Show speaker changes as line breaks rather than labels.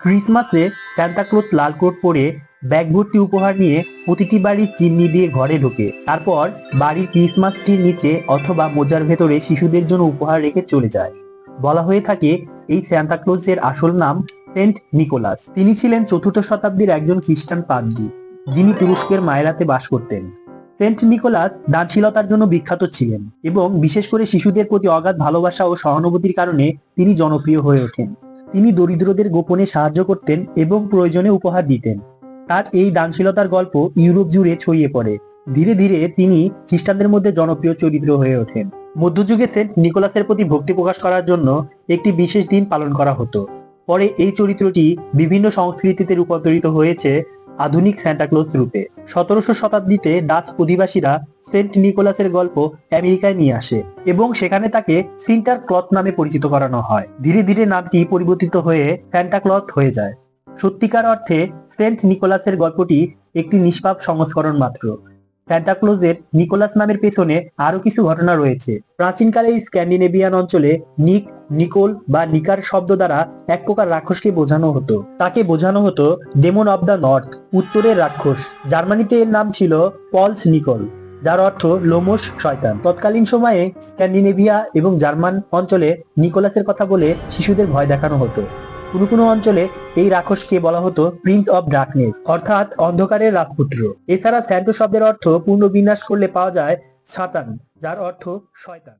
ক্রিসমাসে Santa Claus লাল coat পরে bag ভর্তি উপহার নিয়ে প্রতিটি বাড়ির চিমনি দিয়ে ঘরে ঢোকে। তারপর বাড়ির ক্রিসমাস ট্রির নিচে অথবা মোজার ভেতরে শিশুদের জন্য উপহার রেখে চলে যায়। বলা হয়ে থাকে, এই সান্তাক্লজের আসল নাম সেন্ট নিকোলাস। তিনি ছিলেন চতুর্থ শতাব্দীর একজন খ্রিস্টান পাদ্রী, যিনি তুরস্কের মায়রাতে বাস করতেন। সেন্ট নিকোলাস দানশীলতার জন্য বিখ্যাত ছিলেন এবং বিশেষ করে শিশুদের প্রতি অগাধ ভালোবাসা ও সহানুভূতির কারণে তিনি জনপ্রিয় হয়ে ওঠেন। তিনি দরিদ্রদের গোপনে সাহায্য করতেন এবং প্রয়োজনে উপহার দিতেন। তার এই দানশীলতার গল্প ইউরোপ জুড়ে ছড়িয়ে পড়ে। ধীরে ধীরে তিনি খ্রিস্টানদের মধ্যে জনপ্রিয় চরিত্র হয়ে ওঠেন। মধ্যযুগে সেন্ট নিকোলাসের প্রতি ভক্তি প্রকাশ করার জন্য একটি বিশেষ দিন পালন করা হতো। পরে এই চরিত্রটি বিভিন্ন সংস্কৃতিতে রূপান্তরিত হয়েছে আধুনিক স্যান্টাক্লোজ রূপে। সতেরোশো শতাব্দীতে ডাচ অধিবাসীরা সেন্ট নিকোলাসের গল্প আমেরিকায় নিয়ে আসে এবং সেখানে তাকে সিন্টার ক্লথ নামে পরিচিত করানো হয়। ধীরে ধীরে নামটি পরিবর্তিত হয়ে স্যান্টা ক্লথ হয়ে যায়। সত্যিকার অর্থে সেন্ট নিকোলাসের গল্পটি একটি নিষ্পাপ সংস্করণ মাত্র। স্যান্টাক্লোজের নিকোলাস নামের পেছনে আরও কিছু ঘটনা রয়েছে। প্রাচীনকালে স্ক্যান্ডিনেভিয়ান অঞ্চলে নিক, নিকোল বা নিকার শব্দ দ্বারা এক প্রকার রাক্ষসকে বোঝানো হতো। তাকে বোঝানো হতো ডেমন অব দ্য নর্থ, উত্তরের রাক্ষস। জার্মানিতে এর নাম ছিল পলস নিকোল। যার অর্থ লোমস শয়তান। তৎকালীন সময়ে স্ক্যান্ডিনেভিয়া এবং জার্মান অঞ্চলে নিকোলাসের কথা বলে শিশুদের ভয় দেখানো হতো। কোনো কোনো অঞ্চলে এই রাক্ষসকে বলা হতো প্রিন্স অব ডার্কনেস, অর্থাৎ অন্ধকারের রাজপুত্র। এছাড়া স্যান্টো শব্দের অর্থ পূর্ণ বিন্যাস করলে পাওয়া যায় সাতান, যার অর্থ শয়তান।